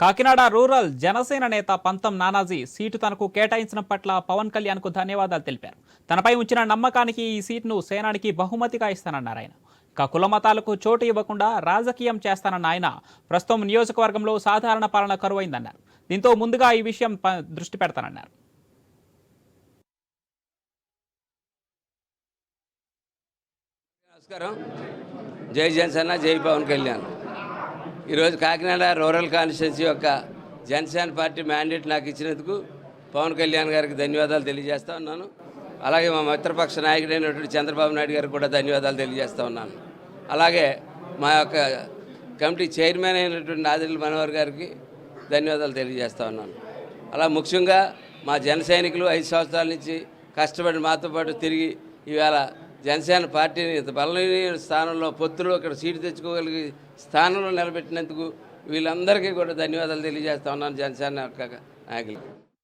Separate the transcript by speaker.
Speaker 1: Kakinada rural Janasena నేత పంతం Nanaji seat తనకు కేటాయించిన పట్ల పవన్ కళ్యాణ్కు ధన్యవాదాలు తెలిపారు. తనపై ఉంచిన నమ్మకానికి ఈ సీటును సేనానికి బహుమతిగా ఇస్తానన్నారు ఆయన. ఇక చోటు ఇవ్వకుండా రాజకీయం చేస్తానన్న ఆయన ప్రస్తుతం నియోజకవర్గంలో సాధారణ పాలన కరువైందన్నారు. దీంతో ముందుగా ఈ విషయం ప- దృష్టి పెడతానన్నారు.
Speaker 2: నమస్కారం. జై జనసేన జై పవన్ కళ్యాణ్. ఈరోజు కాకినాడ రూరల్ కాన్స్టిట్యున్సీ యొక్క జనసేన పార్టీ మ్యాండేట్ నాకు ఇచ్చినందుకు పవన్ కళ్యాణ్ గారికి ధన్యవాదాలు తెలియజేస్తా ఉన్నాను. అలాగే మా మిత్రపక్ష నాయకుడైనటువంటి చంద్రబాబు నాయుడు గారికి కూడా ధన్యవాదాలు తెలియజేస్తా ఉన్నాను. అలాగే మా యొక్క కమిటీ చైర్మన్ అయినటువంటి నాదిల్ మనోహర్ గారికి ధన్యవాదాలు తెలియజేస్తా ఉన్నాను. అలా ముఖ్యంగా మా జన సైనికులు ఐదు సంవత్సరాల నుంచి కష్టపడి మాతో పాటు తిరిగి ఈవేళ జనసేన పార్టీని ఇంత బలమైన స్థానంలో పొత్తులో ఇక్కడ సీటు తెచ్చుకోగలిగి స్థానంలో నిలబెట్టినందుకు వీళ్ళందరికీ కూడా ధన్యవాదాలు తెలియజేస్తా ఉన్నాను జనసేన యొక్క నాయకులు